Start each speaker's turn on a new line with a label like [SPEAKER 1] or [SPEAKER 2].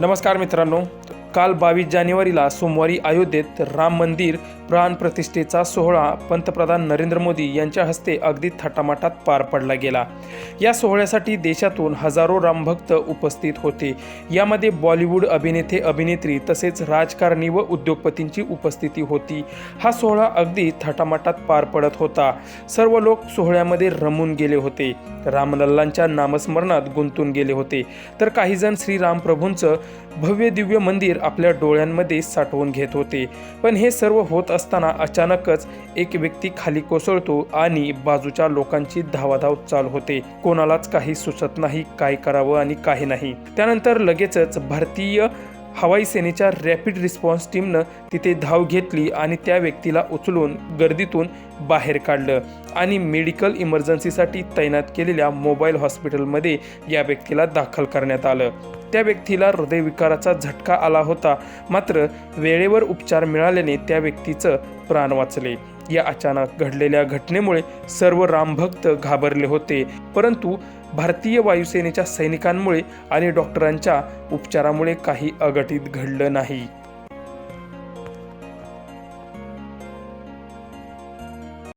[SPEAKER 1] नमस्कार मित्रांनो काल बावीस जानेवारीला सोमवारी अयोध्येत राम मंदिर प्राण प्रतिष्ठेचा सोहळा पंतप्रधान नरेंद्र मोदी यांच्या हस्ते अगदी थाटामाटात पार पडला गेला. या सोहळ्यासाठी देशातून हजारो रामभक्त उपस्थित होते. यामध्ये बॉलिवूड अभिनेते अभिनेत्री तसेच राजकारणी व उद्योगपतींची उपस्थिती होती. हा सोहळा अगदी थाटामाटात पार पडत होता. सर्व लोक सोहळ्यामध्ये रमून गेले होते. रामलल्लांच्या नामस्मरणात गुंतून गेले होते. तर काहीजण श्रीरामप्रभूंचं श्रीराम भव्य दिव्य मंदिर आपल्या डोळ्यांमध्ये साठवून घेत होते. पण हे सर्व होत असताना अचानकच एक व्यक्ती खाली कोसळतो आणि बाजूच्या लोकांची धावाधाव चालू होते. कोणालाच काही सुचत नाही काय करावं आणि काही नाही. त्यानंतर लगेचच भारतीय हवाई सेनेच्या रॅपिड रिस्पॉन्स टीमनं तिथे धाव घेतली आणि त्या व्यक्तीला उचलून गर्दीतून बाहेर काढलं आणि मेडिकल इमर्जन्सीसाठी तैनात केलेल्या मोबाईल हॉस्पिटलमध्ये या व्यक्तीला दाखल करण्यात आलं. त्या व्यक्तीला हृदयविकाराचा झटका आला होता. मात्र वेळेवर उपचार मिळाल्याने त्या व्यक्तीचं प्राण वाचले. या अचानक घडलेल्या घटनेमुळे सर्व रामभक्त घाबरले होते. परंतु भारतीय वायुसेनेच्या सैनिकांमुळे आणि डॉक्टरांच्या उपचारामुळे काही अघटित घडलं नाही.